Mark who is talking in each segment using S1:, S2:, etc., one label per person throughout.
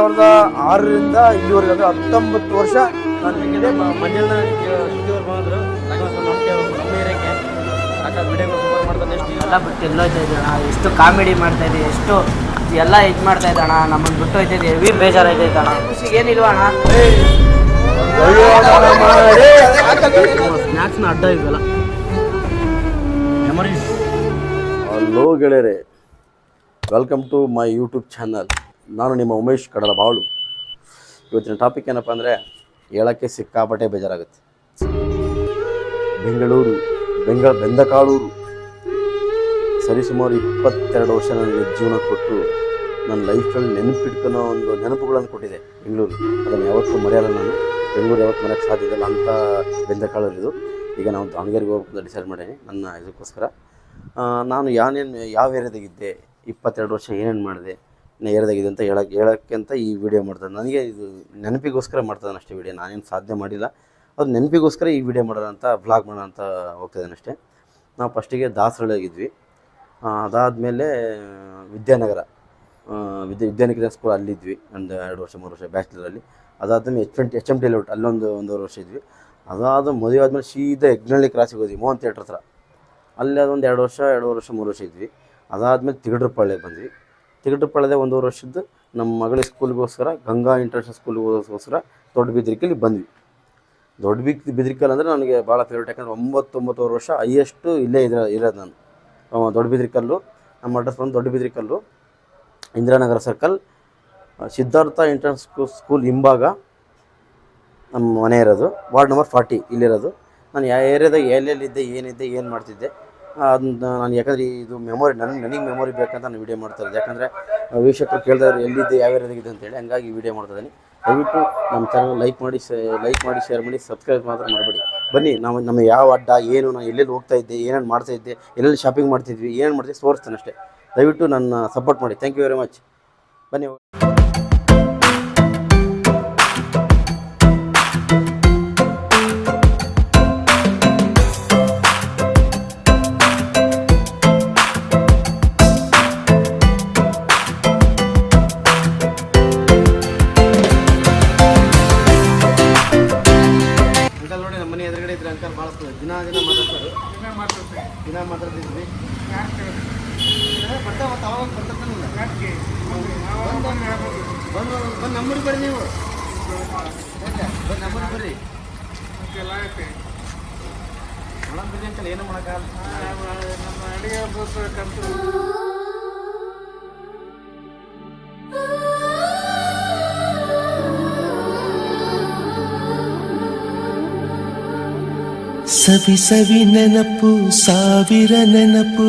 S1: ಸಾವಿರದ ಆರರಿಂದ ಇಲ್ಲಿವರೆಗೆ ಅಂದರೆ ಹತ್ತೊಂಬತ್ತು ವರ್ಷ ನಾನು
S2: ಮಂಜಣ್ಣ ಸುದ್ದಿಯವ್ರು ಬಂದ್ರು ಎಷ್ಟು
S3: ಎಲ್ಲ ಬಿಟ್ಟು ಎಲ್ಲೋಯ್ತಾ ಇದ್ದೆ ಅಣ್ಣ. ಎಷ್ಟು ಕಾಮಿಡಿ ಮಾಡ್ತಾ ಇದೆ ಎಷ್ಟು ಎಲ್ಲ ಇದು ಮಾಡ್ತಾ ಇದ್ದಾಣ ಅಣ್ಣ. ನಮ್ಮನ್ನು ಬಿಟ್ಟು ಹೋಯ್ತಾ ಇದ್ದೆ ಹೆವಿ ಬೇಜಾರಾಯ್ತೈತೆ ಅಣ್ಣ. ಖುಷಿಗೆ ಏನಿಲ್ವ ಅಣ್ಣ?
S2: ಸ್ನ್ಯಾಕ್ಸ್ನ ಅಡ್ಡ ಮೆಮರೀಸ್
S1: ಹಲೋ ಗೆಳೆಯರೆ. Welcome to my YouTube channel ನಾನು ನಿಮ್ಮ ಉಮೇಶ್ ಕಡಲ ಬಾಳು ಇವತ್ತಿನ ಟಾಪಿಕ್ ಏನಪ್ಪ ಅಂದರೆ ಹೇಳೋಕ್ಕೆ ಸಿಕ್ಕಾಪಟ್ಟೆ ಬೇಜಾರಾಗುತ್ತೆ. ಬೆಂಗಳೂರು ಬೆಂಗ ಬೆಂದಕಾಳೂರು. ಸರಿಸುಮಾರು ಇಪ್ಪತ್ತೆರಡು ವರ್ಷ ನನಗೆ ಜೀವನ ಕೊಟ್ಟು ನನ್ನ ಲೈಫಲ್ಲಿ ನೆನಪಿಟ್ಕೊಳೋ ಒಂದು ನೆನಪುಗಳನ್ನು ಕೊಟ್ಟಿದೆ ಬೆಂಗಳೂರು. ಅದನ್ನು ಯಾವತ್ತೂ ಮರೆಯಲ್ಲ ನಾನು. ಬೆಂಗಳೂರು ಯಾವತ್ತು ಮರೆಯೋಕ್ಕೆ ಸಾಧ್ಯ ಇಲ್ಲ. ಅಂತ ಬೆಂದಕಾಳೂರು ಇದು ಈಗ ನಾವು ದಾವಣಗೆರೆಗೆ ಹೋಗ್ಬೇಕು ಡಿಸೈಡ್ ಮಾಡೀನಿ ನನ್ನ ಇದಕ್ಕೋಸ್ಕರ. ನಾನು ಯಾನೇನು, ಯಾವ ಏರಿಯಾದಾಗಿದ್ದೆ, ಇಪ್ಪತ್ತೆರಡು ವರ್ಷ ಏನೇನು ಮಾಡಿದೆ ಇನ್ನು ಏರಿಯಾದಾಗಿದೆ ಅಂತ ಹೇಳಕ್ಕೆ ಹೇಳೋಕ್ಕೆ ಅಂತ ಈ ವಿಡಿಯೋ ಮಾಡ್ತಾರೆ ನನಗೆ ಇದು ನೆನಪಿಗೋಸ್ಕರ ಮಾಡ್ತಾನೆ ಅಷ್ಟೇ ವಿಡಿಯೋ ನಾನೇನು ಸಾಧ್ಯ ಮಾಡಿಲ್ಲ. ಅದು ನೆನಪಿಗೋಸ್ಕರ ಈ ವಿಡಿಯೋ ಮಾಡೋಣ ಅಂತ ವ್ಲಾಗ್ ಮಾಡೋಣ ಅಂತ ಹೋಗ್ತಾಯಿದ್ದಾನೆ ಅಷ್ಟೇ. ನಾವು ಫಸ್ಟಿಗೆ ದಾಸರಳ್ಳಿಯಾಗಿದ್ವಿ ಅದಾದಮೇಲೆ ವಿದ್ಯಾನಗರ. ವಿದ್ಯ ವಿದ್ಯಾ ವಿದ್ಯಾನಗರ ಸ್ಕೂಲ್ ಅಲ್ಲಿದ್ವಿ. ಒಂದು ಎರಡು ವರ್ಷ, ಮೂರು ವರ್ಷ ಬ್ಯಾಚುಲರಲ್ಲಿ ಅದಾದ್ಮೇಲೆ H H M T out ಅಲ್ಲೊಂದು ಒಂದೂವರೆ ವರ್ಷ ಇದ್ವಿ. ಅದಾದ ಮದುವೆ ಆದಮೇಲೆ ಸೀದಾ ಯಜ್ಞಳ್ಳಿ ಕ್ರಾಸಿಗೆ ಹೋದ್ವಿ ಮೋಹನ್ ಥಿಯೇಟ್ರ್ ಹತ್ರ. ಅಲ್ಲಿ ಅದೊಂದು ಎರಡು ವರ್ಷ ಎರಡು ವರ್ಷ, ಮೂರು ವರ್ಷ ಇದ್ವಿ. ಅದಾದಮೇಲೆ ತಿಗಡ್ರಪಾಳ್ಯಕ್ಕೆ ಬಂದ್ವಿ. ತಿಗಡ್ರಪಾಳ್ಯದ ಒಂದೂವರೆ ವರ್ಷದ್ದು ನಮ್ಮ ಮಗಳ ಸ್ಕೂಲ್ಗೋಸ್ಕರ, ಗಂಗಾ ಇಂಟರ್ನ್ಯಾಷನಲ್ ಸ್ಕೂಲ್ಗೋಸ್ಕರ ದೊಡ್ಡ ಬಿದ್ರಿಕೆಯಲ್ಲಿ ಬಂದ್ವಿ. ದೊಡ್ಡ ಬಿಕ್ ಬಿದ್ರಿಕಲ್ ಅಂದರೆ ನನಗೆ ಭಾಳ ಫೇವ್ರೇಟ್ ಯಾಕಂದರೆ ಒಂಬತ್ತೊಂಬತ್ತುವರೆ ವರ್ಷ ಹೈಯೆಸ್ಟು ಇಲ್ಲೇ ಇದ್ರ, ಇರೋದು ನಾನು. ದೊಡ್ಡ ಬಿದ್ರಿಕಲ್ಲು, ನಮ್ಮ ಅಡ್ರೆಸ್ ಬಂದು Dodda Bidrakallu, Indiranagar circle Siddhartha international school school ಹಿಂಭಾಗ ನಮ್ಮ ಮನೆ ಇರೋದು. ವಾರ್ಡ್ ನಂಬರ್ ಫಾರ್ಟಿ ಇಲ್ಲಿರೋದು. ನಾನು ಯಾವ ಏರಿಯಾದಾಗ ಎಲ್ಲೆಲ್ಲಿದ್ದೆ ಏನಿದ್ದೆ, ಏನು ಮಾಡ್ತಿದ್ದೆ ಅದನ್ನ ನಾನು ಯಾಕಂದರೆ ಇದು ಮೆಮೊರಿ ನನಗೆ ನನಗೆ ಮೆಮೊರಿ ಬೇಕಂತ ನಾನು ವೀಡಿಯೋ ಮಾಡ್ತಾ ಇರೋದು. ಯಾಕಂದರೆ ವೀಕ್ಷಕರು ಕೇಳಿದವ್ರು ಎಲ್ಲಿದ್ದೆ ಯಾವ ಏರಿಯಾದಾಗಿದೆ ಅಂತೇಳಿ ಹಂಗಾಗಿ ವೀಡಿಯೋ ಮಾಡ್ತಾ ಇದ್ದೀನಿ. ದಯವಿಟ್ಟು ನಮ್ಮ ಚಾನಲ್ ಲೈಕ್ ಮಾಡಿ ಲೈಕ್ ಮಾಡಿ ಶೇರ್ ಮಾಡಿ ಸಬ್ಸ್ಕ್ರೈಬ್ ಮಾತ್ರ ಮಾಡಬೇಡಿ. ಬನ್ನಿ, ನಾವು, ನಮ್ಮ ಯಾವ ಅಡ್ಡ, ಏನು, ನಾನು ಎಲ್ಲೆಲ್ಲಿ ಹೋಗ್ತಾ ಇದ್ದೆ, ಏನೇನು ಮಾಡ್ತಾ ಇದ್ದೆ, ಎಲ್ಲೆಲ್ಲಿ ಶಾಪಿಂಗ್ ಮಾಡ್ತಿದ್ವಿ, ಏನೇನು ಮಾಡ್ತೀವಿ ತೋರಿಸ್ತಾನೆ ಅಷ್ಟೇ. ದಯವಿಟ್ಟು ನನ್ನ ಸಪೋರ್ಟ್ ಮಾಡಿ. ಥ್ಯಾಂಕ್ ಯು ವೆರಿ ಮಚ್ ಬನ್ನಿ
S2: ಬಂದು ಬಂದು ನಮ್ಮೂರಿಗೆ ಬರ್ರಿ ನೀವು ಬಂದು ನಮ್ಮೂರಿಗೆ ಬರ್ರಿ ಒಳಗೆ ಬರ್ರಿ ಅಂಕಲ್ ಏನು ಮಾಡೋಕ್ಕಾಗಲ್ಲ ನಮ್ಮ ಅಡಿಗೆ
S4: ಸವಿ ಸವಿ ನೆನಪು ಸಾವಿರ ನೆನಪು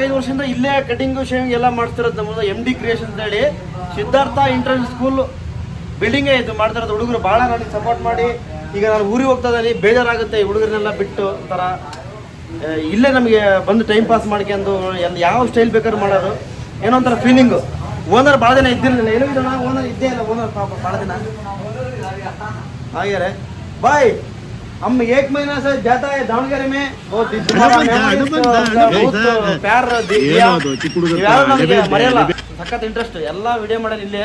S2: ನಾಲ್ಕೈದು ವರ್ಷದಿಂದ ಇಲ್ಲೇ ಕಟಿಂಗ್, ಶೇವಿಂಗ್ ಎಲ್ಲ ಮಾಡ್ತಿರೋದು ನಮ್ಮದು ಎಂ ಡಿ ಕ್ರಿಯೇಷನ್ ಹೇಳಿ ಸಿದ್ಧಾರ್ಥ ಇಂಟರ್ನ್ಯಾಷನಲ್ ಸ್ಕೂಲ್ ಬಿಲ್ಡಿಂಗೇ ಇದು ಮಾಡ್ತಿರೋದು ಹುಡುಗರು ಭಾಳ ನನಗೆ ಸಪೋರ್ಟ್ ಮಾಡಿ. ಈಗ ನಾನು ಊರಿಗೆ ಹೋಗ್ತಾ ಇದ್ದೀನಿ ಬೇಜಾರಾಗುತ್ತೆ ಈ ಹುಡುಗರನ್ನೆಲ್ಲ ಬಿಟ್ಟು ಒಂಥರ.
S1: ಇಲ್ಲೇ ನಮಗೆ ಬಂದು ಟೈಮ್ ಪಾಸ್ ಮಾಡ್ಕೊಂಡು ಯಾವ ಸ್ಟೈಲ್ ಬೇಕಾದ್ರೂ ಮಾಡೋದು. ಏನೋ ಒಂಥರ ಫೀಲಿಂಗು ಓನರ್ ಭಾಳ ದಿನ ಇದ್ದಿರಲಿಲ್ಲ ಏನು ಓನರ್ ಇದ್ದೇ ಇಲ್ಲ. ಓನರ್ ಪಾಪ ಭಾಳ ದಿನ. ಹಾಗೆ ಬಾಯ್ हम एक महीना से ज्यादा है ದಾವಣಗೆರೆ में वो ಪ್ಯಾರ್ ಮರೆಯಲ್ಲ ಸಖತ್ ಇಂಟ್ರೆಸ್ಟ್ ಎಲ್ಲಾ ವಿಡಿಯೋ ಮಾಡಲ್ಲ ಇಲ್ಲೇ.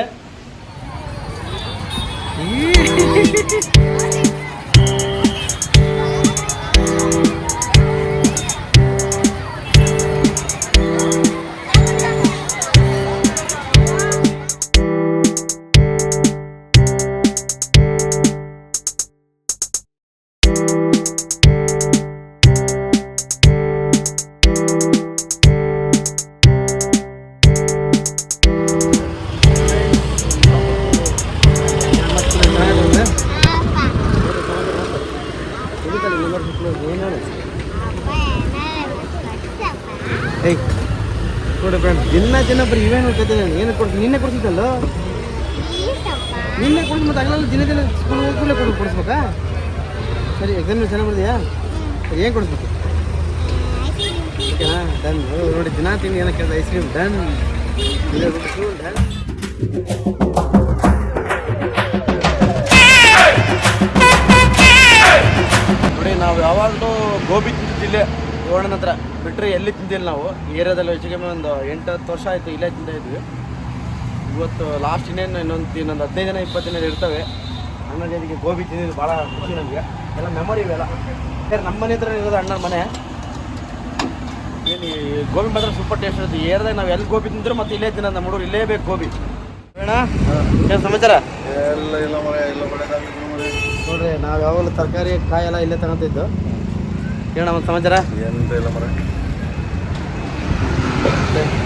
S1: ಏಯ್, ನೋಡಿ ಫ್ರೆಂಡ್ ದಿನ ಜನ ಬರೀ ಇವೇನು ಕತ್ತಿದ್ದಾನೆ ಏನು ಕೊಡ್ತೀನಿ ನಿನ್ನೆ ಕೊಡ್ತಿದ್ದಲ್ಲ ನಿನ್ನೆ ಕೊಡ್ತೀನಿ ಮತ್ತೆ ಆಗಲ್ಲ ದಿನ ದಿನ ಸ್ಕೂಲ್ ಹೋಗ್ಲೇ ಕೊಡು ಕೊಡಿಸ್ಬೇಕಾ? ಸರಿ ಎಕ್ಸಾಮ್ ಚೆನ್ನಾಗಿ ಬರ್ದಿಯಾ? ಏನು ಕೊಡಿಸ್ಬೇಕು? ಓಕೆನಾ ಡನ್ ನೋಡಿ, ದಿನ ತಿನ್ನಿ ಏನಕ್ಕೆ ಐಸ್ ಕ್ರೀಮ್ ಡನ್ ಡನ್ ನೋಡಿ, ನಾವು ಯಾವಾಗಲೂ ಗೋಬಿ ತಿಂತಿದ್ದಿಲ್ಲೇ. ಏಳನ ಹತ್ರ ಬಿಟ್ಟರೆ ಎಲ್ಲಿ ತಿಂದಿಲ್ಲ ನಾವು? ಏರಿಯಾದಲ್ಲಿ ಹೆಚ್ಚಿಗೆ ಒಂದು ಎಂಟು ಹತ್ತು ವರ್ಷ ಆಯಿತು ಇಲ್ಲೇ ತಿಂದ ಇದ್ವಿ. ಇವತ್ತು ಲಾಸ್ಟ್ ಇನ್ನೇನು ಇನ್ನೊಂದು ಇನ್ನೊಂದು ಹದಿನೈದು ದಿನ ಇಪ್ಪತ್ತು ದಿನ ಇರ್ತವೆ. ಅಣ್ಣ ಜೊತೆಗೆ ಗೋಬಿ ತಿಂದಿದ್ದು ಭಾಳ ಖುಷಿ ನಮಗೆ. ಎಲ್ಲ ಮೆಮೊರಿ ಇವೆಲ್ಲ ಯಾಕಂದ್ರೆ ನಮ್ಮ ಮನೆ ಹತ್ರ ಇರೋದು ಅಣ್ಣನ ಮನೆ. ಏನು ಗೋಬಿ ಮಾತ್ರ ಸೂಪರ್ ಟೇಸ್ಟ್ ಇರುತ್ತೆ. ಏರ್ದಾಗ ನಾವು ಎಲ್ಲಿ ಗೋಬಿ ತಿಂದ್ರು ಮತ್ತೆ ಇಲ್ಲೇ ತಿನ್ನೋದು. ನಮ್ಮ ಹುಡುಗರು ಇಲ್ಲೇ ಬೇಕು ಗೋಬಿ. ಏನು ಸಮಾಚಾರ? ನೋಡ್ರಿ ನಾವು ಯಾವಾಗಲೂ ತರಕಾರಿ ಕಾಯಿ ಎಲ್ಲ ಇಲ್ಲೇ ತಗೊಂತಿದ್ದು. ಹೇಳ ಒಂದು ಸಮಾಚಾರ?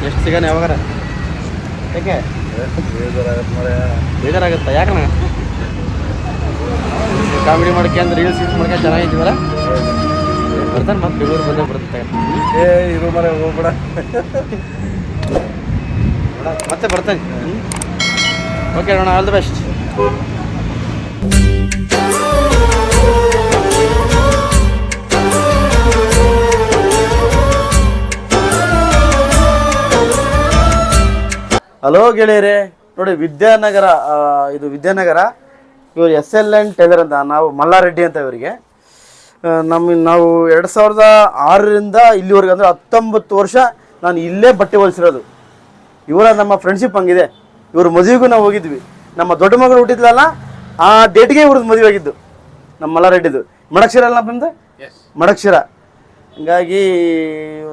S1: ಎಷ್ಟು ಸಿಗೋಣ ಯಾವಾಗಾರ? ಯಾಕೆ? ಬೇಜಾರಾಗುತ್ತಾ ಯಾಕಣ್ಣ? ಕಾಮಿಡಿ ಮಾಡಕ್ಕೆ ಅಂದ್ರೆ ರೀಲ್ಸ್ ಯೂಸ್ ಮಾಡ್ಕೊಂಡು ಚೆನ್ನಾಗಿದ್ದೀವಲ್ಲ ಬರ್ತಾನೆ ಮತ್ತೆ ಬೆಂಗಳೂರು ಬಂದೇ ಬರುತ್ತೆ
S5: ಏ ಇರೋ ಮರ ಹೋಗ್ಬೇಡ.
S1: ಮತ್ತೆ ಬರ್ತಾನೆ. ಓಕೆ ಅಣ್ಣ ಆಲ್ ದ ಬೆಸ್ಟ್ ಹಲೋ ಗೆಳೆಯರೇ ನೋಡಿ ವಿದ್ಯಾನಗರ ಇದು ವಿದ್ಯಾನಗರ ಇವರು ಎಸ್ ಎಲ್ ಎನ್ ಟೈಲರ್ ಅಂತ ನಾವು ಮಲ್ಲಾರೆಡ್ಡಿ ಅಂತ ಇವರಿಗೆ. ನಮ್ಮ ನಾವು ಎರಡು ಸಾವಿರದ ಆರರಿಂದ ಇಲ್ಲಿವರೆಗೆ ಅಂದರೆ ಹತ್ತೊಂಬತ್ತು ವರ್ಷ ನಾನು ಇಲ್ಲೇ ಬಟ್ಟೆ ಹೊಲಿಸಿರೋದು. ಇವರ ನಮ್ಮ ಫ್ರೆಂಡ್ಶಿಪ್ ಹಂಗಿದೆ. ಇವ್ರ ಮದುವೆಗೂ ನಾವು ಹೋಗಿದ್ವಿ. ನಮ್ಮ ದೊಡ್ಡ ಮಗಳು ಹುಟ್ಟಿದ್ಲಲ್ಲ ಆ ಡೇಟ್ಗೆ ಇವ್ರದ್ದು ಮದುವೆ ಆಗಿದ್ದು ನಮ್ಮ ಮಲ್ಲಾರೆಡ್ಡಿದು. ಮಡಕ್ಷಿರ ಅಲ್ಲ ನಮ್ಮದು ಮಡಕ್ಷಿರ. ಹಂಗಾಗಿ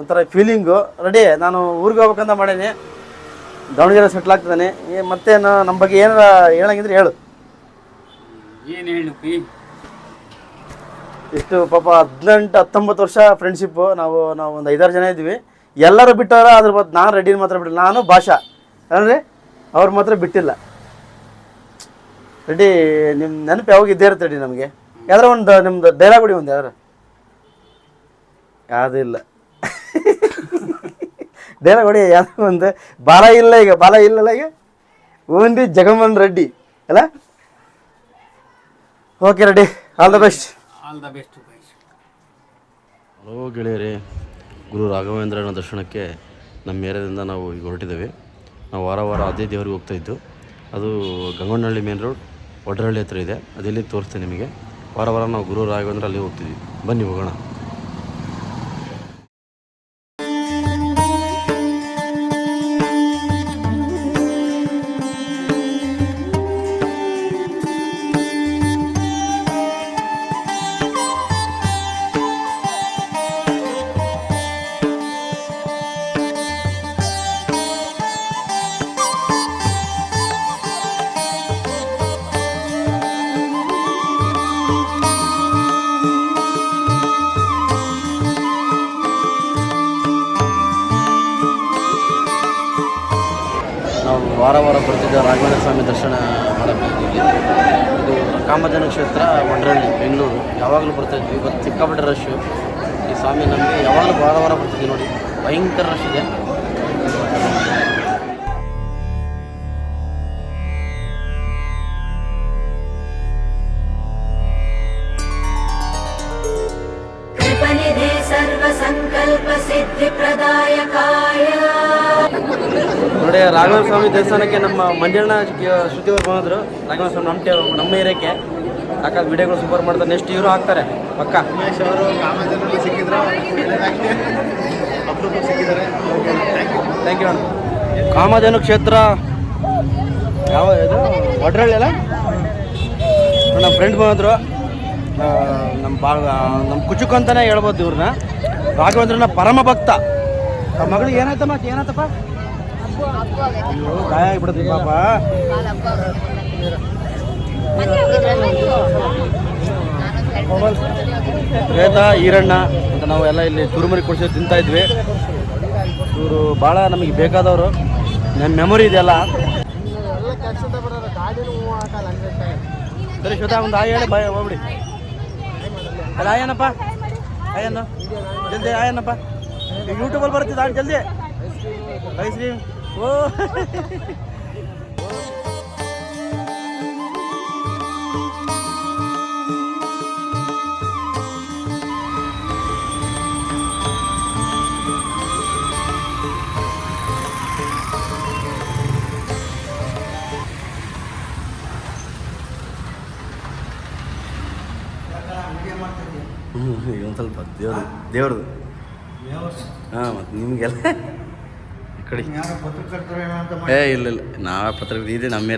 S1: ಒಂಥರ ಫೀಲಿಂಗು ರೆಡಿ ನಾನು ಊರಿಗೆ ಹೋಗ್ಬೇಕಂತ ಮಾಡೀನಿ. ದಾವಣಗೆರೆ ಸೆಟ್ಲ್ ಆಗ್ತಿದ್ದಾನೆ. ಏ ಮತ್ತೇನು ನಮ್ಮ ಬಗ್ಗೆ ಏನಾರ ಹೇಳಂಗಿದ್ರೆ ಹೇಳು.
S3: ಏನು ಹೇಳಪ್ಪಿ
S1: ಎಷ್ಟು ಪಾಪ ಹದಿನೆಂಟು ಹತ್ತೊಂಬತ್ತು ವರ್ಷ ಫ್ರೆಂಡ್ಶಿಪ್ಪು ನಾವು ನಾವು ಒಂದು ಐದಾರು ಜನ ಇದ್ವಿ. ಎಲ್ಲರೂ ಬಿಟ್ಟವ್ರ ಅದ್ರ ಬಗ್ಗೆ ನಾನು ರೆಡ್ಡಿನ ಮಾತ್ರ ಬಿಟ್ಟಿಲ್ಲ ನಾನು ಭಾಷಾ. ಅಂದರೆ ಅವ್ರು ಮಾತ್ರ ಬಿಟ್ಟಿಲ್ಲ. ರೆಡ್ಡಿ ನಿಮ್ಮ ನೆನಪು ಯಾವಾಗ ಇದ್ದೇ ಇರುತ್ತೆ ರೆಡ್ಡಿ ನಮಗೆ? ಯಾವ್ದಾರ ಒಂದು ನಿಮ್ದು ಡೈಲಾಗ್ ಹೊಡಿ ಒಂದು ಯಾವ್ದಾರ? ಯಾವುದೂ ಇಲ್ಲ. ಡೈಲಾಗ್ ಯಾವುದೋ ಒಂದು ಬಾಲ ಇಲ್ಲ ಈಗ ಬಾಲ ಇಲ್ಲಲ್ಲ ಈಗ? ಓನ್ಲಿ ಜಗಮೋಹನ್ ರೆಡ್ಡಿ ಅಲ್ಲ? Okay Reddy all the best
S3: all the best
S5: hello ಗೆಳೆಯರೇ ಗುರು ರಾಘವೇಂದ್ರನ ದರ್ಶನಕ್ಕೆ ನಮ್ಮ ಏರಿಯಾದಿಂದ ನಾವು ಈಗ ಹೊರಟಿದ್ದೇವೆ. ನಾವು ವಾರ ವಾರ ಅದೇ ದೇವರಿಗೆ ಹೋಗ್ತಾ ಇದ್ದು ಅದು ಗಂಗೊಂಡಹಳ್ಳಿ ಮೇನ್ ರೋಡ್ ಒಡ್ರಹಳ್ಳಿ ಹತ್ರ ಇದೆ. ಅದೆಲ್ಲಿ ತೋರಿಸ್ತೇನೆ ನಿಮಗೆ. ವಾರ ವಾರ ನಾವು ಗುರು ರಾಘವೇಂದ್ರ ಅಲ್ಲಿ ಹೋಗ್ತಿದ್ವಿ. ಬನ್ನಿ ಹೋಗೋಣ. ವಾರ ವಾರ ಬರ್ತಿದ್ದ ರಾಘವೇಂದ್ರ ಸ್ವಾಮಿ ದರ್ಶನ ಇಲ್ಲಿ ಇದು ಕಾಮಧನ ಕ್ಷೇತ್ರ ಮಂಡ್ರಳ್ಳಿ ಬೆಂಗಳೂರು. ಯಾವಾಗಲೂ ಬರ್ತಾ ಇದ್ವಿ. ಇವತ್ತು ಸಿಕ್ಕಾಪಟ್ಟೆ ರಶ್ಶು ಈ ಸ್ವಾಮಿ ನಮಗೆ ಯಾವಾಗಲೂ ವಾರ ವಾರ ಬರ್ತಿದ್ವಿ ನೋಡಿ. ಭಯಂಕರ ರಶ್ ಇದೆ.
S1: ಸ್ವಾಮಿ ದೇವಸ್ಥಾನಕ್ಕೆ ನಮ್ಮ ಮಂಜಣ್ಣ ಶ್ರುತಿಯವ್ರು ಬಂದರು. ರಾಘವೇಂದ್ರ ಸ್ವಾಮಿ ನಮ್ಮ ನಮ್ಮ ಏರಿಯಾಕ್ಕೆ. ಅಕ್ಕ ವಿಡಿಯೋಗಳು ಸೂಪರ್ ಮಾಡ್ತಾರೆ. ನೆಕ್ಸ್ಟ್ ಇವರು ಹಾಕ್ತಾರೆ ಪಕ್ಕ.
S6: ಉಮೇಶ್ ಅವರು ಕಾಮಧೇನುಗಳು ಸಿಕ್ಕಿದ್ರು. ಅಪರೂಪಕ್ಕೆ ಸಿಕ್ಕಿದ್ದಾರೆ. ಥ್ಯಾಂಕ್ ಯು
S1: ಥ್ಯಾಂಕ್ ಯು ಅಣ್ಣ. ಕಾಮಧೇನು ಕ್ಷೇತ್ರ ಯಾವ ಇದು? ಒಡ್ರಳ್ಳಿ ಅಲ್ಲ? ನಮ್ಮ ಫ್ರೆಂಡ್ ಬಂದರು. ನಮ್ಮ ಬಾ ನಮ್ಮ ಕುಚುಕ್ ಅಂತಲೇ ಹೇಳ್ಬೋದು ಇವ್ರನ್ನ. ರಾಘವೇಂದ್ರನ ಪರಮ ಭಕ್ತ ಮಗಳಿಗೆ ಏನಾಯ್ತಮ್ಮ? ಏನಾಯ್ತಪ್ಪ? ಗಾಯ ಪಾಪ. ಶ್ವೇತ, ಈರಣ್ಣ ಅಂತ ನಾವು ಎಲ್ಲ ಇಲ್ಲಿ ಚುರುಮರಿ ಕೊಡಿಸಿ ತಿಂತಾ ಇದ್ವಿ. ಇವರು ಭಾಳ ನಮಗೆ ಬೇಕಾದವರು. ನನ್ನ ಮೆಮೊರಿ ಇದೆಯಲ್ಲ. ಸರಿ ಶ್ವೇತಾ, ಒಂದು ಆಯ್ ಹೇಳಿ, ಬಾಯ್ ಹೋಗ್ಬಿಡಿ. ಅದು ಆಯನಪ್ಪ ಆಯನ್ನ ಜಲ್ದಿ ಆಯನಪ್ಪ ಯೂಟ್ಯೂಬಲ್ಲಿ ಬರ್ತಿದ್ದ ಜಲ್ದಿ. ಐಸ್ ಕ್ರೀಮ್ ಓ ಈಗ ಒಂದು ಸ್ವಲ್ಪ ದೇವ್ರದ್ದು ದೇವ್ರದ್ದು ಹಾಂ ಮತ್ತು ನಿಮಗೆಲ್ಲ. ಕಡೆ ಏ ಇಲ್ಲ ಇಲ್ಲ. ನಾವೇ ಪತ್ರಕರ್ತ ಇದೆ ನಮ್ಮ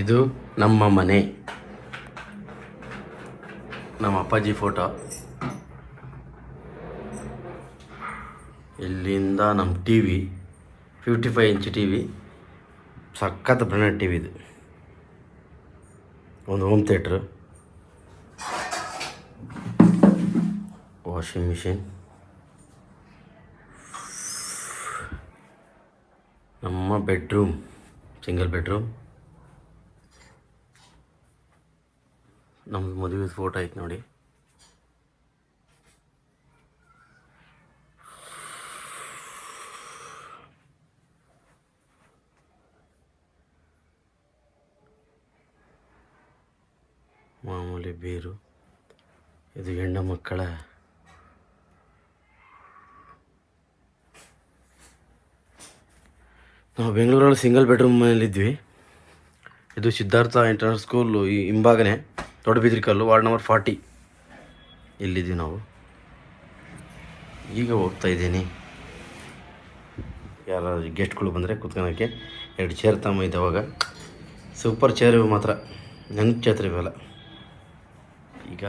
S1: ಇದು ನಮ್ಮ ಮನೆ. ನಮ್ಮ ಅಪ್ಪಾಜಿ ಫೋಟೋ. ಇಲ್ಲಿಂದ ನಮ್ಮ T V fifty five inch T V ಸಖತ್ ಬ್ರಾಂಡೆಡ್ ಟಿ ವಿ ಇದು. ಒಂದು ಹೋಮ್ ಥಿಯೇಟ್ರ್ ವಾಷಿಂಗ್ ಮಿಷಿನ್ ನಮ್ಮ ಬೆಡ್ರೂಮ್ ಸಿಂಗಲ್ ಬೆಡ್ರೂಮ್ ನಮ್ದು ಮದುವೆ ಫೋಟೋ ಐತೆ ನೋಡಿ. ಮಾಮೂಲಿ ಬೀರು. ಇದು ಹೆಣ್ಣು ಮಕ್ಕಳ ನಾವು ಬೆಂಗಳೂರಲ್ಲಿ ಸಿಂಗಲ್ ಬೆಡ್ರೂಮ್ ಮನೇಲಿದ್ವಿ ಇದು ಸಿದ್ಧಾರ್ಥ ಇಂಟರ್ನಲ್ ಸ್ಕೂಲು ಈ ಹಿಂಭಾಗನೇ. ದೊಡ್ಡಬಿದ್ರಿಕಲ್ಲು ವಾರ್ಡ್ ನಂಬರ್ ಫಾರ್ಟಿ ಇಲ್ಲಿದ್ದೀವಿ ನಾವು? ಈಗ ಹೋಗ್ತಾ ಇದ್ದೀನಿ. ಯಾರಾದ್ರು ಗೆಸ್ಟ್ಗಳು ಬಂದರೆ ಕುತ್ಕೊಳಕ್ಕೆ ಎರಡು ಚೇರ್ ತಮ್ಮ ಅವಾಗ. ಸೂಪರ್ ಚೇರ್ ಮಾತ್ರ. ನೆನಪು ಚೇತ್ರ ಇವೆಲ್ಲ ಈಗ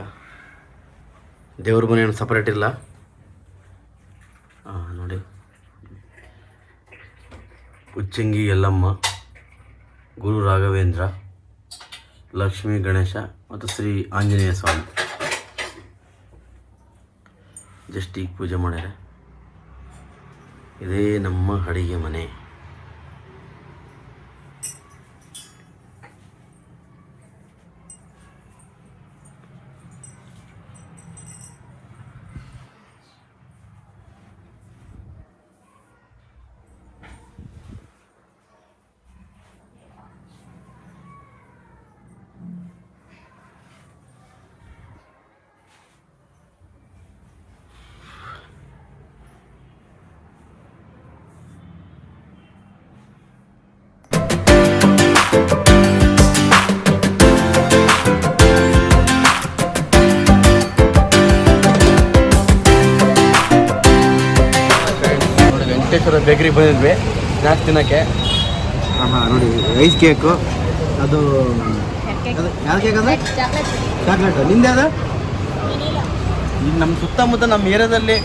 S1: ದೇವ್ರ ಮನೆ ಏನು ಸಪ್ರೇಟ್ ಇಲ್ಲ ಹಾಂ ನೋಡಿ. ಉಚ್ಚಂಗಿ ಯಲ್ಲಮ್ಮ, ಗುರು ರಾಘವೇಂದ್ರ, ಲಕ್ಷ್ಮೀ ಗಣೇಶ ಮತ್ತು ಶ್ರೀ ಆಂಜನೇಯ ಸ್ವಾಮಿ. ಜಸ್ಟ್ ಈಗ ಪೂಜೆ ಮಾಡ್ಯಾರ. ಇದೇ ನಮ್ಮ ಅಡಿಗೆ ಮನೆ. ವೆಂಕಟೇಶ್ವರ ಬೇಕ್ರಿಗೆ ಬಂದಿದ್ವಿ ಸ್ನ್ಯಾಕ್ಸ್ ತಿನ್ನೋಕ್ಕೆ ಹಾಂ ಹಾಂ ನೋಡಿ ರೈಸ್ ಕೇಕು ಅದು ಯಾವ ಕೇಕ್ ಅದು? ಚಾಕ್ಲೇಟ್ ನಿಂದೆ ಅದು ಈಗ ನಮ್ಮ ಸುತ್ತಮುತ್ತ ನಮ್ಮ ಏರಿಯಾದಲ್ಲಿ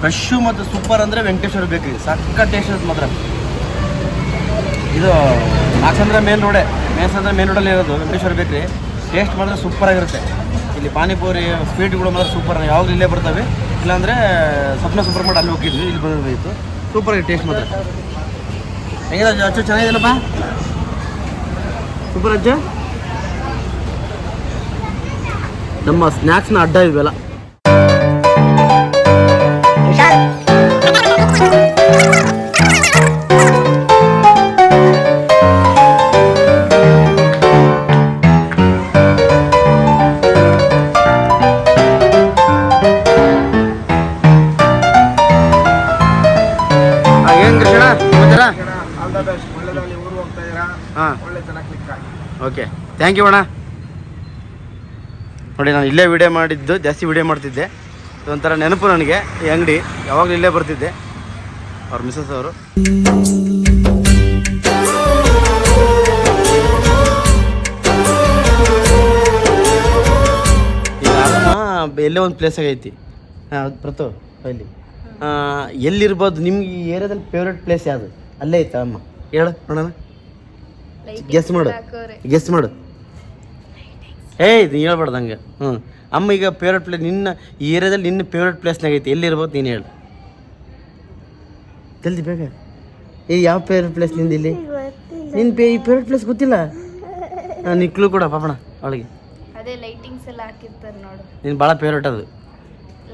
S1: ಫ್ರೆಶ್ಶು ಮತ್ತು ಸೂಪರ್ ಅಂದರೆ ವೆಂಕಟೇಶ್ವರ ಬೇಕ್ರಿ ಸಕ್ಕ ಟೇಸ್ಟ್ ಇರುತ್ತೆ ಮಾತ್ರ. ಇದು ನಾಲ್ಕಂದ್ರೆ ಮೇನ್ ರೋಡೆ ಮೇಸಂದ್ರೆ ಮೇನ್ ರೋಡಲ್ಲಿ ಇರೋದು ವೆಂಕಟೇಶ್ವರ ಬೇಕ್ರಿ ಟೇಸ್ಟ್ ಮಾತ್ರ ಸೂಪರ್ ಆಗಿರುತ್ತೆ. ಇಲ್ಲಿ ಪಾನಿಪುರಿ ಸ್ವೀಟ್ಗಳು ಮಾತ್ರ ಸೂಪರ್ ಯಾವಾಗಲೂ ಇಲ್ಲೇ ಬರ್ತವೆ. ಇಲ್ಲಾಂದರೆ ಸ್ವಪ್ನ ಸೂಪರ್ ಮಾಡಿ ಅಲ್ಲಿ ಹೋಗಿದ್ವಿ ಇಲ್ಲಿ ಬಂದಿತ್ತು ಸೂಪರ್ ಆಗಿ ಟೇಸ್ಟ್ ಮಾತ್ರ. ಹೆಂಗಿದೆ ಅಜ್ಜು? ಚೆನ್ನಾಗಿದೆಯಲ್ಲಪ್ಪ? ಸೂಪರ್ ಅಜ್ಜು? ನಮ್ಮ ಸ್ನ್ಯಾಕ್ಸ್ನ ಅಡ್ಡ ಇವೆಲ್ಲ. ಥ್ಯಾಂಕ್ ಯು ಅಣ್ಣ. ನೋಡಿ ನಾನು ಇಲ್ಲೇ ವಿಡಿಯೋ ಮಾಡಿದ್ದು ಜಾಸ್ತಿ ವಿಡಿಯೋ ಮಾಡ್ತಿದ್ದೆ. ಇದೊಂಥರ ನೆನಪು ನನಗೆ ಈ ಅಂಗಡಿ ಯಾವಾಗಲೂ ಇಲ್ಲೇ ಬರ್ತಿದ್ದೆ. ಅವ್ರ ಮಿಸಸ್ ಅವರು. ಎಲ್ಲೇ ಒಂದು ಪ್ಲೇಸ್ ಆಗೈತಿ ಹಾಂ ಪ್ರತು ಇಲ್ಲಿ ಎಲ್ಲಿರ್ಬೋದು ನಿಮ್ಗೆ ಈ ಏರಿಯಾದಲ್ಲಿ ಫೇವ್ರೇಟ್ ಪ್ಲೇಸ್ ಯಾವುದು? ಅಲ್ಲೇ ಐತಾ ಅಮ್ಮ? ಹೇಳು ನೋಡೋಣ ಗೆಸ್ ಮಾಡು. ಗೆಸ್ ಮಾಡು. ಏಯ್ ಇದು ಹೇಳ್ಬಾರ್ದು ಹಂಗೆ ಹ್ಞೂ ಅಮ್ಮ ಈಗ ಫೇವ್ರೆಟ್ ಪ್ಲೇಸ್ ನಿನ್ನ ಈ ಏರಿಯಾದಲ್ಲಿ ನಿನ್ನ ಫೇವ್ರೆಟ್ ಪ್ಲೇಸ್ನಾಗ ಐತಿ ಎಲ್ಲಿರ್ಬೋದು ನೀನು ಹೇಳು. ಜಲ್ದಿ ಬೇಗ. ಏ ಯಾವ ಫೇವ್ರೆಟ್ ಪ್ಲೇಸ್ ನಿಂದು ಇಲ್ಲಿ? ನಿನ್ನ ಪೇ ಈ ಫೇವ್ರೆಟ್ ಪ್ಲೇಸ್ ಗೊತ್ತಿಲ್ಲ? ನಾನು ನೀ ಕೂಡ ಪಾಪಣ ಅವಳಿಗೆ.
S7: ಅದೇ ಲೈಟಿಂಗ್ಸ್ ಎಲ್ಲ ಹಾಕಿರ್ತಾರೆ ನೋಡು.
S1: ನೀನು ಭಾಳ ಫೇವ್ರೇಟ್ ಅದು.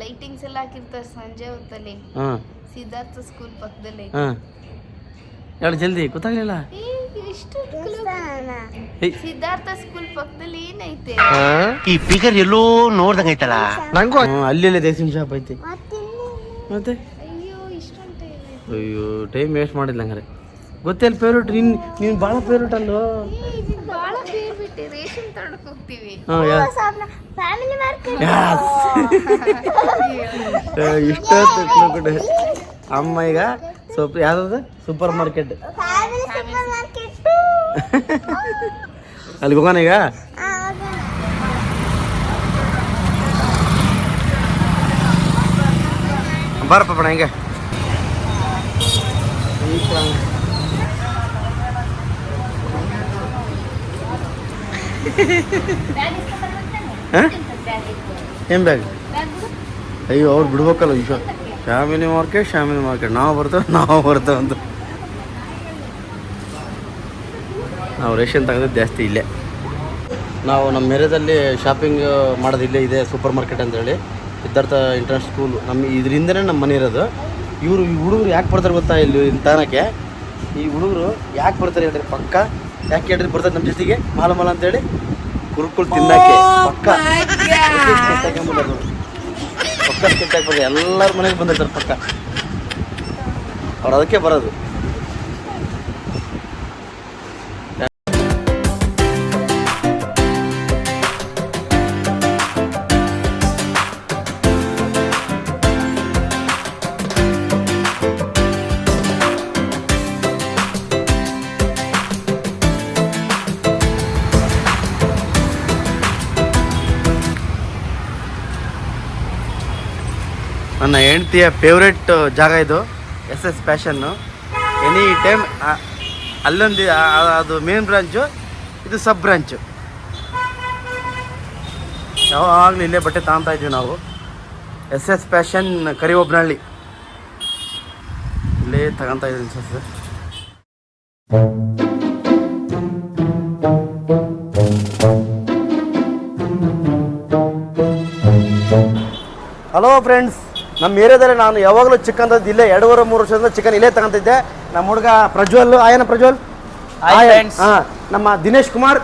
S7: ಲೈಟಿಂಗ್ಸ್ ಎಲ್ಲ ಹಾಕಿರ್ತಾರೆ ಸಂಜೆ ಹೊತ್ತಲ್ಲಿ.
S1: ಹಾಂ
S7: ಸಿದ್ಧಾರ್ಥ ಸ್ಕೂಲ್ ಪಕ್ಕದಲ್ಲಿ.
S1: ಹಾಂ ಹೇಳು ಜಲ್ದಿ ಗೊತ್ತಾಗಲಿಲ್ಲ?
S7: ಸಿದ್ಧಾರ್ಥ ಸ್ಕೂಲ್ ಪಕ್ಕದಲ್ಲಿ ಏನೈತೆ?
S8: ಈ ಫಿಗರ್ ಎಲ್ಲೋ ನೋಡ್ದಂಗೈತಲ್ಲ.
S1: ಹ್ಞೂ ಅಲ್ಲಿ ಅಲ್ಲೇ ದೇಸಿನ ಶಾಪ್ ಐತಿ. ಮತ್ತೆ
S7: ಅಯ್ಯೋ ಟೈಮ್
S1: ಅಯ್ಯೋ ಟೈಮ್ ವೇಸ್ಟ್ ಮಾಡಿಲ್ಲ ಹಂಗಾರೆ. ಗೊತ್ತಿಲ್ಲ ಫೇವ್ರೇಟ್ ನಿನ್ ನೀನು ಬಹಳ ಫೇವ್ರೇಟ್ ಅಲ್ಲೋ?
S7: ಬಹಳ ಫೇವ್ರೇಟ್ ರೇಷನ್ ತಗೊಂಡಕ್ ಹೋಗ್ತೀವಿ.
S1: ಹಾಂ ಯಾ
S7: ಫ್ಯಾಮಿಲಿ ಮಾರ್ಕೆಟ್
S1: ಇಷ್ಟೊತ್ತು ಅಮ್ಮ ಈಗ ಸೂಪ್ ಯಾವ್ದು ಸೂಪರ್ ಮಾರ್ಕೆಟ್ ಅಲ್ಲಿಗೆ ಹೋಗೋಣ ಈಗ? ಬಾರಪ್ಪ ಬಣ ಹಿಂಗೆ. ಏನು ಬ್ಯಾಗ್? ಅಯ್ಯೋ ಅವ್ರು ಬಿಡ್ಬೇಕಲ್ಲ ವಿಶ್ವ ಶಾಮಿನಿ ಮಾರ್ಕೆಟ್ ಶಾಮಿನಿ ಮಾರ್ಕೆಟ್. ನಾವು ಬರ್ತೇವೆ ನಾವು ಬರ್ತೇವೆ ಅಂತ. ನಾವು ರೇಷನ್ ತೆಗೆದಿದ್ದು ಜಾಸ್ತಿ ಇಲ್ಲೇ. ನಾವು ನಮ್ಮ ಏರಿಯಾದಲ್ಲಿ ಶಾಪಿಂಗ್ ಮಾಡೋದು ಇಲ್ಲೇ ಇದೆ ಸೂಪರ್ ಮಾರ್ಕೆಟ್ ಅಂತೇಳಿ. ಸಿದ್ಧಾರ್ಥ ಇಂಟರ್ನ್ಯಾಷನಲ್ ಸ್ಕೂಲ್ ನಮ್ಮ ಇದರಿಂದನೇ ನಮ್ಮ ಮನೆ ಇರೋದು. ಇವರು ಈ ಹುಡುಗರು ಯಾಕೆ ಬರ್ತಾರೆ ಗೊತ್ತಾ ಇಲ್ಲಿ ತಾನಕ್ಕೆ ಈ ಹುಡುಗರು ಯಾಕೆ ಬರ್ತಾರೆ ಹೇಳ್ರಿ, ಪಕ್ಕ? ಯಾಕೆ ಹೇಳ್ರಿ ಬರ್ತಾರೆ ನಮ್ಮ ಜೊತೆಗೆ? ಮಾಲ ಮಾಲ ಅಂತೇಳಿ. ಕುರುಕುಳು ತಿನ್ನಕ್ಕೆ. ಪಕ್ಕ. ಪಕ್ಕ ಸ್ಕೆಚ್ ಹಾಕ್ಬೋದು ಎಲ್ಲರ ಮನೆಗೆ ಬಂದಿರ್ತಾರೆ ಪಕ್ಕ. ಅವ್ರು ಅದಕ್ಕೆ ಬರೋದು. ನನ್ನ ಹೆಂಡತಿಯ ಫೇವ್ರೆಟ್ ಜಾಗ ಇದು ಎಸ್ ಎಸ್ ಪ್ಯಾಷನ್ನು ಎನಿ ಟೈಮ್ ಅಲ್ಲೊಂದು ಅದು ಮೇನ್ ಬ್ರಾಂಚು ಇದು ಸಬ್ ಬ್ರಾಂಚು ಯಾವಾಗಲೂ ಇಲ್ಲೇ ಬಟ್ಟೆ ತಗೊತಾ ಇದ್ವಿ ನಾವು. ಎಸ್ ಎಸ್ ಪ್ಯಾಷನ್ ಕರಿಒಬ್ನಹಳ್ಳಿ ಇಲ್ಲೇ ತಗೊತಾ ಇದ್ದೀನಿ ಸರ್. ಹಲೋ ಫ್ರೆಂಡ್ಸ್ ನಮ್ಮ ಏರಿಯಾದಲ್ಲಿ ನಾನು ಯಾವಾಗಲೂ ಚಿಕನ್ ತಂದಿದ್ದೆ ಇಲ್ಲೇ ಎರಡೂವರೆ ಮೂರು ವರ್ಷದಿಂದ ಚಿಕನ್ ಇಲ್ಲೇ ತಗೊಂತಿದ್ದೆ. ನಮ್ಮ ಹುಡುಗ ಪ್ರಜ್ವಲ್ ಆಯನ ಪ್ರಜ್ವಲ್?
S3: Friends.
S1: ನಮ್ಮ ದಿನೇಶ್ ಕುಮಾರ್.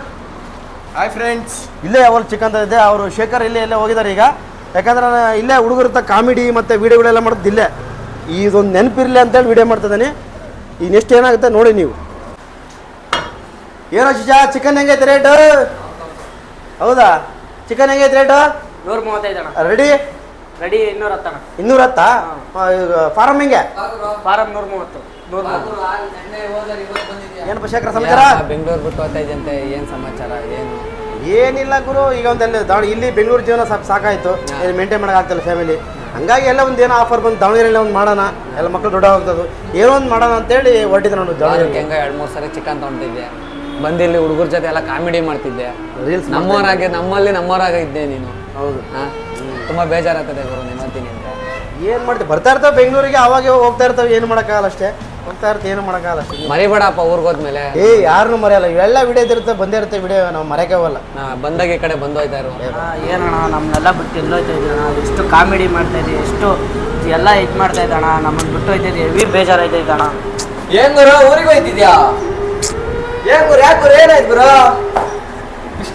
S6: ಹಾಯ್ ಫ್ರೆಂಡ್ಸ್
S1: ಇಲ್ಲೇ ಯಾವಾಗಲೂ ಚಿಕನ್ ತಂದಿದ್ದೆ. ಅವರು ಶೇಖರ್ ಇಲ್ಲೇ ಇಲ್ಲೇ ಹೋಗಿದ್ದಾರೆ ಈಗ. ಯಾಕಂದ್ರೆ ನಾನು ಇಲ್ಲೇ ಹುಡುಗರ ಕಾಮಿಡಿ ಮತ್ತು ವೀಡಿಯೋಗಳೆಲ್ಲ ಮಾಡೋದು ಇಲ್ಲೇ. ಇದೊಂದು ನೆನಪಿರಲಿ ಅಂತೇಳಿ ವಿಡಿಯೋ ಮಾಡ್ತಿದ್ದಾನೆ ಈ ನೆಕ್ಸ್ಟ್ ಏನಾಗುತ್ತೆ ನೋಡಿ ನೀವು. ಏನೋ ಶಿಜಾ ಚಿಕನ್ ಹೆಂಗೈತೆ ರೇಟು ಹೌದಾ? ಚಿಕನ್ ಹೆಂಗೈತೆ ರೇಟು
S3: ನೂರ ಮೂವತ್ತೈದು ಅಣ್ಣ.
S1: ರೆಡಿ
S3: ರೆಡಿ ಇನ್ನೂರ ಹತ್ತಣ
S1: ಇನ್ನೂರ ಹತ್ತ ಫಾರಮ್ ಹೆಂಗೆ?
S3: ಫಾರಂ ನೂರ ಮೂವತ್ತು. ಏನು
S1: ಏನಪ್ಪ ಶೇಖರ ಸಮಾಚಾರ?
S9: ಬೆಂಗಳೂರು ಬಿಟ್ಟು ಹೋಗ್ತಾ ಇದ್ದಂತೆ ಏನು ಸಮಾಚಾರ ಏನು?
S1: ಏನಿಲ್ಲ ಗುರು ಈಗ ಒಂದೆಲ್ಲ ದಾವಣ ಇಲ್ಲಿ ಬೆಂಗಳೂರು ಜೀವನ ಸ್ವಲ್ಪ ಸಾಕಾಯ್ತು. ಮೇಂಟೈನ್ ಮಾಡಕ್ ಆಗ್ತಿಲ್ಲ ಫ್ಯಾಮಿಲಿ ಹಂಗಾಗಿ ಎಲ್ಲ ಒಂದು ಏನೋ ಆಫರ್ ಬಂದು ದಾವಣಗೆರೆಯಲ್ಲಿ ಒಂದು ಮಾಡೋಣ. ಎಲ್ಲ ಮಕ್ಕಳು ದೊಡ್ಡ ಹೋಗ್ತದ್ದು ಏನೋ ಒಂದು ಮಾಡೋಣ ಅಂತೇಳಿ ಹೊರಟಿದ್ದೆ ನಾನು
S9: ದಾವಣಗೆರೆ.
S1: ಹೆಂಗೆ
S9: ಹೆಂಗ ಎರಡು ಮೂರು ಸರಿ ಚಿಕನ್ ತೊಗೊಂಡಿದ್ದೆ. ಬಂದಿಲ್ಲಿ ಹುಡುಗರ ಜೊತೆ ಎಲ್ಲ ಕಾಮಿಡಿ ಮಾಡ್ತಿದ್ದೆ.
S1: ರೀಲ್ಸ್
S9: ನಮ್ಮವರಾಗೆ ನಮ್ಮಲ್ಲಿ ನಮ್ಮವರಾಗ ಇದ್ದೆ ನೀನು.
S1: ಹೌದು.
S9: ಹಾ. ತುಂಬಾ ಬೇಜಾರಾಗ್ತದೆ ಗುರು ನಿಮ್ಮತ್ತೀನಿ ಅಂತ
S1: ಏನು ಮಾಡ್ತೀವಿ ಬರ್ತಾ ಇರ್ತಾವೆ ಬೆಂಗಳೂರಿಗೆ ಅವಾಗ ಹೋಗ್ತಾ ಇರ್ತಾವೆ ಏನು ಮಾಡೋಕ್ಕಾಗಲ್ಲ ಅಷ್ಟೇ. ಹೋಗ್ತಾ ಇರುತ್ತೆ ಏನು ಮಾಡೋಕ್ಕಾಗಲ್ಲ
S9: ಮರಿಬೇಡಪ್ಪ ಊರಿಗೆ ಹೋದ್ಮೇಲೆ.
S1: ಏ ಯಾರನ್ನೂ ಮರೆಯಲ್ಲ. ಇವೆಲ್ಲ ವಿಡಿಯೋ ಇರುತ್ತೆ ಬಂದೇ ಇರುತ್ತೆ ವಿಡಿಯೋ ನಾವು ಮರೆಯಕ್ಕೆ ಹೋಗಲ್ಲ.
S9: ನಾ ಬಂದಾಗ ಈ ಕಡೆ ಬಂದು ಹೋಯ್ತಾ
S3: ಇರೋ ಏನಣ್ಣ ನಮ್ಮನ್ನೆಲ್ಲ ಬಿಟ್ಟು ಎಲ್ಲೋಯ್ತಾ ಇದ್ದೀವಿ ಅಣ್ಣ? ಎಷ್ಟು ಕಾಮಿಡಿ ಮಾಡ್ತಾ ಇದ್ದೀವಿ ಎಷ್ಟು ಎಲ್ಲ ಇದು ಮಾಡ್ತಾ ಇದ್ದಣ್ಣ ನಮ್ಮನ್ನು ಬಿಟ್ಟು ಹೋಯ್ತಾ ಇದ್ದೀವಿ ಹೆವಿ ಬೇಜಾರಾಯ್ತಾ ಇದ್ದಣ್ಣ
S9: ಏನ್ ಗುರು ಊರಿಗೆ ಹೋಯ್ತಿದ್ಯಾ? ಏನ್ ಗುರು ಯಾಕೆ ಗುರು? ಏನಾಯ್ತು ಗುರು?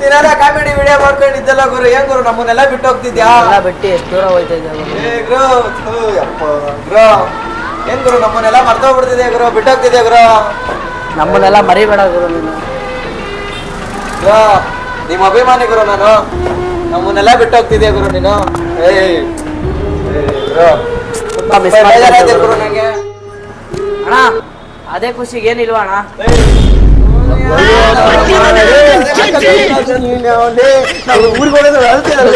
S9: ಇಷ್ಟು ದಿನ ಕಾಮಿಡಿ ವಿಡಿಯೋ ಮಾಡ್ಕೊಂಡಿದ್ದಲ್ಲ ಗುರು. ಏನ್ ಗುರು ನಮ್ಮನ್ನೆಲ್ಲ ಬಿಟ್ಟು ಹೋಗ್ತಿದ್ಯಾ
S3: ಎಲ್ಲ ಬಿಟ್ಟು ಎಷ್ಟು ದೂರ ಹೋಯ್ತಾ
S9: ಏ ಗುರು ಥು, ಯಪ್ಪ, ಗುರು. ಏನ್ ಗುರು ನಮ್ಮನ್ನೆಲ್ಲ ಮರ್ತೋಗ್ಬಿಡ್ತಿದೆ ಗುರು. ಬಿಟ್ಟೋಗ್ತಿದೆ ಗುರು.
S3: ನಮ್ಮನ್ನೆಲ್ಲ ಮರಿಬೇಡ ಗುರು ನೀನು.
S9: ಗುರು ನಿಮ್ಮ ಅಭಿಮಾನಿ ಗುರು ನಾನು. ನಮ್ಮನ್ನೆಲ್ಲ ಬಿಟ್ಟೋಗ್ತಿದ್ಯಾ ಗುರು ನೀನು. ಏಯ್ ಏಯ್, ಗುರು.
S3: ತುಂಬಾ miss
S9: ಬೇಜಾರಾಯ್ತು
S3: ಮಾಡ್ತಾ
S9: ಗುರು. ನಂಗೆ.
S3: ಅಣ್ಣ ಅದೇ ಖುಷಿಗೆ ಏನಿಲ್ವಾ ಅಣ್ಣ?
S1: ಊರಿಗೆ ಹೋಗೋದು ಅಳ್ತೀರಲ್ಲ,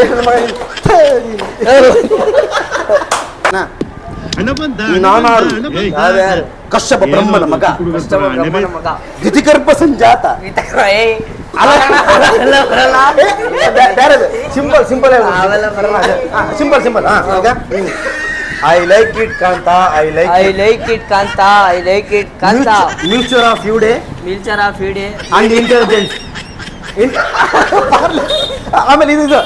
S1: ನನ್ನ ಮಗ. ನಾನಾರು ಯಾವ್ಯಾರು? ಕಶ್ಯಪ ಬ್ರಹ್ಮನ ಮಗ
S3: ಬ್ರಹ್ಮನ ಮಗ
S1: ದ್ಯುತಿಕರ್ಪ ಸಂಜಾತ
S3: ಏಯ್
S1: ಸಿಂಪಲ್ ಸಿಂಪಲ್
S3: ಅವೆಲ್ಲ ಬರಲ್ಲ.
S1: Simple simple I like it Kantha. I like
S3: I like it Kantha. I like it Kantha.
S1: Mixture of you day
S3: mixture day
S1: and intelligence ಆಮೇಲೆ ಇದು ಇದು.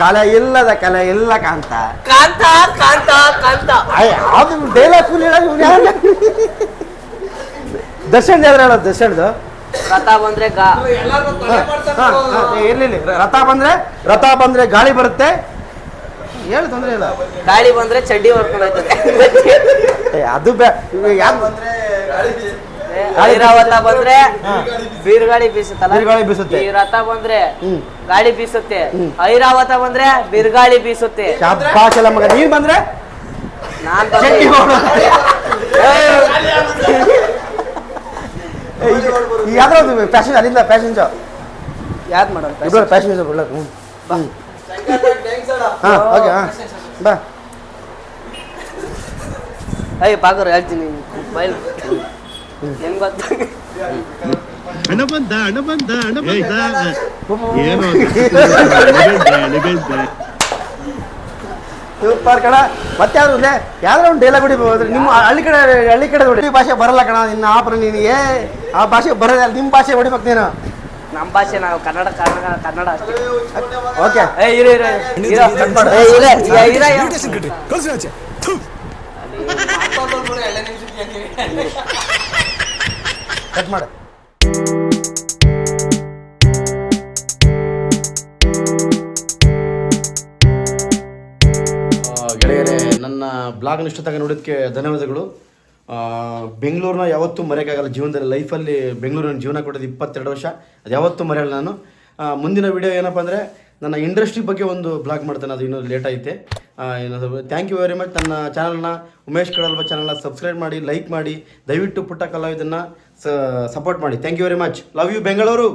S1: ಕಲೆ ಇಲ್ಲದ ಕಲೆ ಇಲ್ಲ ಕಾಂತ.
S3: ಕಾಂತ ಕಾಂತ ಕಾಂತ.
S1: ಅಯ್ಯ, ಅದು ಡೈಲಾಗ್ ಫುಲ್ ದರ್ಶನ್ ಯಾವ್ದು ಹೇಳೋದು ದರ್ಶನ್ದು?
S3: ರಥ ಬಂದ್ರೆ ಗಾ.
S1: ರಥ ಬಂದ್ರೆ ರಥ ಬಂದ್ರೆ ಗಾಳಿ ಬರುತ್ತೆ. ಹೇಳಿ ತೊಂದ್ರೆ ಇಲ್ಲ.
S3: ಗಾಳಿ ಬಂದ್ರೆ ಚಡ್ಡಿ ಹೊರ್ಕೊಂಡು
S1: ಏ, ಅದು ಬೇ ಇವಾಗ ಯಾವ್ದು
S3: ಐರಾವತ ಬಂದ್ರೆ ಬೀರ್ಗಾಳಿ ಬೀಸುತ್ತಲ್ಲ?
S1: ಬೀರ್ಗಾಳಿ ಬೀಸುತ್ತೆ.
S3: ಈ ರಥ ಬಂದ್ರೆ
S1: ಹ್ಮ್.
S3: ಗಾಳಿ ಬೀಸುತ್ತೆ. ಐರಾವತ ಬಂದ್ರೆ ಬಿರ್ಗಾಳಿ ಬೀಸುತ್ತೆ.
S1: ಶಾಬಾಷ್ ಎಲ್ಲ ಮಗ ನೀನ್ ಬಂದ್ರೆ?
S3: ನಾನ್ ಬಂದ್ರೆ
S1: ಯಾವ್ದು ಫ್ಯಾಷನ್ ಅಲ್ಲಿಂದ ಫ್ಯಾಷನ್ ಶೋ
S3: ಯಾವ್ದು ಮಾಡೋದು?
S1: ಇಬ್ಬರು ಫ್ಯಾಷನ್ ಶೋ ಬಿಡ್ಲಕ್ಕ ಹ್ಞೂ ಹಾಂ ಓಕೆ ಹಾಂ. ಬಾ.
S3: ಅಯ್ಯ ಪಾಕರು ಹೇಳ್ತೀನಿ. ಮೊಬೈಲ್ ಹೆಂಗ್ ಗೊತ್ತ?
S6: ಹಣ ಬಂದ ಹಣ ಬಂದ ಹಣ ಬಂದ. ಏನು
S1: ಸೂಪರ್ ಕಣ. ಮತ್ತೆ ಯಾರು ಇದೆ? ಯಾವ್ದಾರ ಒಂದು ಡೈಲಾಗ್ ಹೊಡಿಬೋದು ನಿಮ್ಮ ಹಳ್ಳಿ ಕಡೆ ಹಳ್ಳಿ ಕಡೆ ಹೊಡಿ ಭಾಷೆ ಬರಲ್ಲ ಕಣ ನಿನ್ನ ಆಪರ ನಿನಗೆ ಆ ಭಾಷೆ ಬರೋದಿಲ್ಲ ನಿಮ್ಮ ಭಾಷೆ ಹೊಡಿಬೇಕು ನೀನು.
S3: ನಮ್ಮ ಭಾಷೆ ನಾವು ಕನ್ನಡ ಕನ್ನಡ ಕನ್ನಡ ಅಷ್ಟೇ.
S1: ಓಕೆ
S3: ಏ ಇರು ಇರು ಇರು. ಏ, ಇರು, ಇರು, ಇರು, ಇರು.
S1: ಕಟ್ ಮಾಡು. ಗೆಳೆಯರೆ ನನ್ನ ಬ್ಲಾಗ್ ಇಷ್ಟೊತ್ತಾಗ ನೋಡಿದ್ಕೆ ಧನ್ಯವಾದಗಳು. ಬೆಂಗಳೂರನ್ನ ಯಾವತ್ತೂ ಮರೆಯೋಕ್ಕಾಗಲ್ಲ. ಜೀವನದಲ್ಲಿ ಲೈಫಲ್ಲಿ ಬೆಂಗಳೂರಿನ ಜೀವನ ಕೊಟ್ಟಿದ್ದು ಇಪ್ಪತ್ತೆರಡು ವರ್ಷ. ಅದು ಯಾವತ್ತೂ ಮರೆಯಲ್ಲ ನಾನು. ಮುಂದಿನ ವಿಡಿಯೋ ಏನಪ್ಪ ಅಂದರೆ ನನ್ನ ಇಂಡಸ್ಟ್ರಿ ಬಗ್ಗೆ ಒಂದು ಬ್ಲಾಗ್ ಮಾಡ್ತೇನೆ. ಅದು ಇನ್ನೂ ಲೇಟ್ ಐತೆ. ಥ್ಯಾಂಕ್ ಯು ವೆರಿ ಮಚ್ ನನ್ನ ಚಾನಲ್ನ ಉಮೇಶ್ ಕಡಲ್ಬ ಚಾನಲ್ನ ಸಬ್ಸ್ಕ್ರೈಬ್ ಮಾಡಿ ಲೈಕ್ ಮಾಡಿ, ದಯವಿಟ್ಟು ಪುಟ್ಟ ಕಲಾವಿದನ್ನು ಸಪೋರ್ಟ್ ಮಾಡಿ. Thank you very much love you Bengaluru!